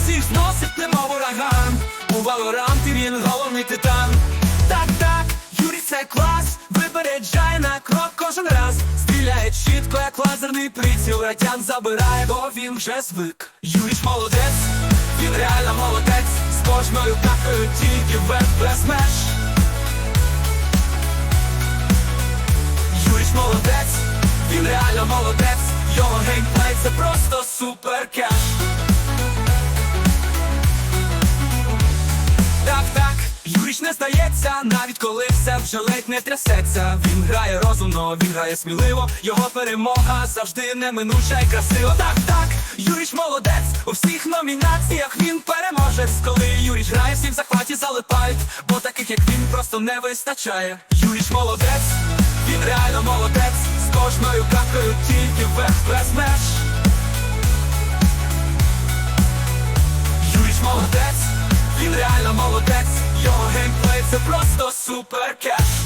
усіх зносить, немов ураган. У Валоранті він головний титан. Так, так, Юрій це клас, випереджає на крок кожен раз. Стріляє чітко, як лазерний приціл, радян забирає, бо він вже звик. Юрій ж молодець, він реально молодець, з кожною такою тільки вверх без меж. Юрій ж молодець, він реально молодець, його геймплей це просто супер не навіть коли все вже ледь не трясеться. Він грає розумно, він грає сміливо, його перемога завжди неминуча і красива. Так, так, Юріч молодець, у всіх номінаціях він переможець. Коли Юріч грає, всі в захваті залипають, бо таких як він просто не вистачає. Юріч молодець, він реально молодець, з кожною капкою це просто супер кеш.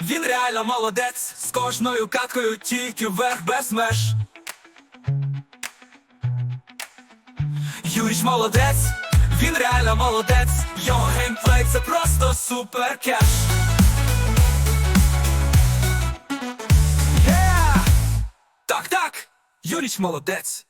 Він реально молодець, з кожною каткою тільки вверх без меж. Юріч молодець, він реально молодець, його геймплей це просто супер кеш. Так, так, Юріч молодець.